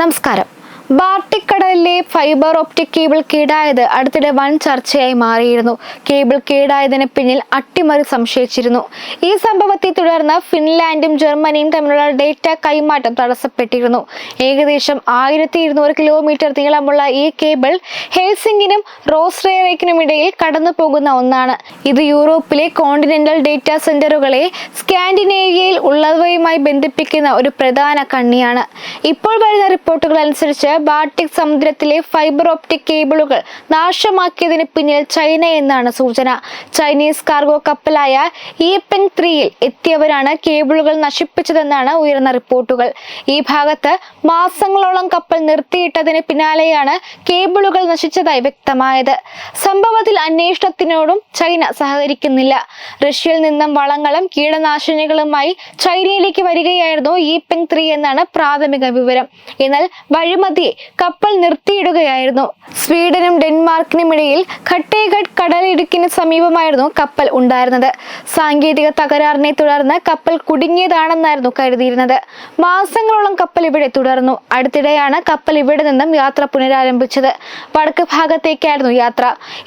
നമസ്കാരം. ബാർട്ടിക്കടലിലെ fibre optic cable കേടായത് അടുത്തിടെ വൻ ചർച്ചയായി മാറിയിരുന്നു. കേബിൾ കേടായതിന് പിന്നിൽ അട്ടിമറി സംശയിച്ചിരുന്നു. ഈ സംഭവത്തെ തുടർന്ന് ഫിൻലാൻഡും ജർമ്മനിയും തമ്മിലുള്ള ഡേറ്റ കൈമാറ്റം തടസ്സപ്പെട്ടിരുന്നു. ഏകദേശം ആയിരത്തി ഇരുന്നൂറ് കിലോമീറ്റർ നീളമുള്ള ഈ കേബിൾ ഹെൽസിംഗിനും റോസ്റേറേക്കിനും ഇടയിൽ കടന്നു പോകുന്ന ഒന്നാണ്. ഇത് യൂറോപ്പിലെ കോണ്ടിനെന്റൽ ഡേറ്റ സെന്ററുകളെ സ്കാൻഡിനേവിയയിൽ ഉള്ളവയുമായി ബന്ധിപ്പിക്കുന്ന ഒരു പ്രധാന കണ്ണിയാണ്. ഇപ്പോൾ വരുന്ന റിപ്പോർട്ടുകൾ അനുസരിച്ച് ബാൾട്ടിക് സമുദ്രത്തിലെ ഫൈബർ ഓപ്റ്റിക് കേബിളുകൾ നാശമാക്കിയതിന് പിന്നിൽ ചൈന എന്നാണ് സൂചന. ചൈനീസ് കാർഗോ കപ്പലായ ഇയപ്പെങ് ത്രീയിൽ എത്തിയവരാണ് കേബിളുകൾ നശിപ്പിച്ചതെന്നാണ് ഉയർന്ന റിപ്പോർട്ടുകൾ. ഈ ഭാഗത്ത് മാസങ്ങളോളം കപ്പൽ നിർത്തിയിട്ടതിന് പിന്നാലെയാണ് കേബിളുകൾ നശിച്ചതായി വ്യക്തമായത്. സംഭവത്തിൽ അന്വേഷണത്തിനോടും ചൈന സഹകരിക്കുന്നില്ല. റഷ്യയിൽ നിന്നും വളങ്ങളും കീടനാശിനികളുമായി ചൈനയിലേക്ക് വരികയായിരുന്നു പെങ് ത്രീ എന്നാണ് പ്രാഥമിക വിവരം. എന്നാൽ വഴിമതിയെ കപ്പൽ നിർത്തിയിടുകയായിരുന്നു. സ്വീഡനും ഡെൻമാർക്കിനും ഇടയിൽ ഖട്ടേഘട്ട് കടലിടുക്കിന് സമീപമായിരുന്നു കപ്പൽ ഉണ്ടായിരുന്നത്. സാങ്കേതിക തകരാറിനെ തുടർന്ന് കപ്പൽ കുടുങ്ങിയതാണെന്നായിരുന്നു കരുതിയിരുന്നത്. മാസങ്ങളോളം കപ്പൽ ഇവിടെ തുടർന്നു. അടുത്തിടെയാണ് കപ്പൽ ഇവിടെ നിന്നും യാത്ര പുനരാരംഭിച്ചത്. വടക്ക് ഭാഗത്തേക്കായിരുന്നു യാത്ര.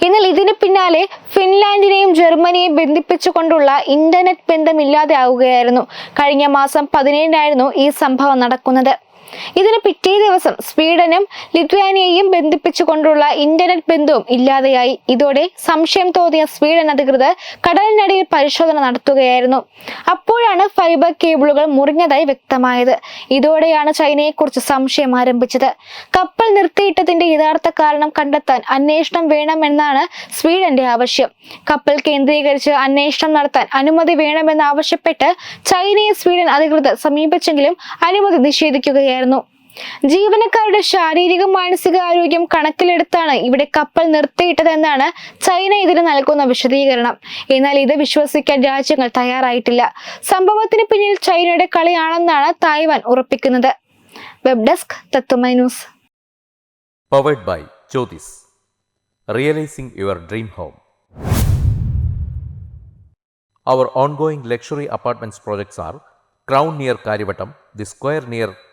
എന്നാൽ ഇതിന് പിന്നാലെ ഫിൻലാൻഡിനെയും ജർമ്മനിയെയും ബന്ധിപ്പിച്ചുകൊണ്ടുള്ള ഇന്റർനെറ്റ് ബന്ധമില്ലാതെ ആവുകയായിരുന്നു കഴിഞ്ഞ മാസം പതിനേഴിനായിരുന്നു ഈ സംഭവം നടക്കുന്നത്. ഇതിന് പിറ്റേ ദിവസം സ്വീഡനും ലിത്വാനിയയും ബന്ധിപ്പിച്ചുകൊണ്ടുള്ള ഇന്റർനെറ്റ് ബന്ധവും ഇല്ലാതെയായി. ഇതോടെ സംശയം തോന്നിയ സ്വീഡൻ അധികൃതർ കടലിനടിയിൽ പരിശോധന നടത്തുകയായിരുന്നു. അപ്പോഴാണ് ഫൈബർ കേബിളുകൾ മുറിഞ്ഞതായി വ്യക്തമായത്. ഇതോടെയാണ് ചൈനയെക്കുറിച്ച് സംശയം ആരംഭിച്ചത്. കപ്പൽ നിർത്തിയിട്ടതിന്റെ യഥാർത്ഥ കാരണം കണ്ടെത്താൻ അന്വേഷണം വേണമെന്നാണ് സ്വീഡന്റെ ആവശ്യം. കപ്പൽ കേന്ദ്രീകരിച്ച് അന്വേഷണം നടത്താൻ അനുമതി വേണമെന്ന് ആവശ്യപ്പെട്ട് ചൈനയെ സ്വീഡൻ അധികൃതർ സമീപിച്ചെങ്കിലും അനുമതി നിഷേധിക്കുകയായിരുന്നു. ജീവനക്കാരുടെ ശാരീരിക മാനസിക ആരോഗ്യം കണക്കിലെടുത്താണ് ഇവിടെ കപ്പൽ നിർത്തിയിട്ടതെന്നാണ് ചൈന ഇതിന് നൽകുന്ന വിശദീകരണം. എന്നാൽ ഇത് വിശ്വസിക്കാൻ രാജ്യങ്ങൾ തയ്യാറായിട്ടില്ല. സംഭവത്തിന് പിന്നിൽ ചൈനയുടെ കളിയാണെന്നാണ് Taiwan ഉറപ്പിക്കുന്നത്. Web desk Tatwamayi news. Powered by Jyothis realising your dream home our ongoing luxury apartments projects are crown near Kariavattom the square luxury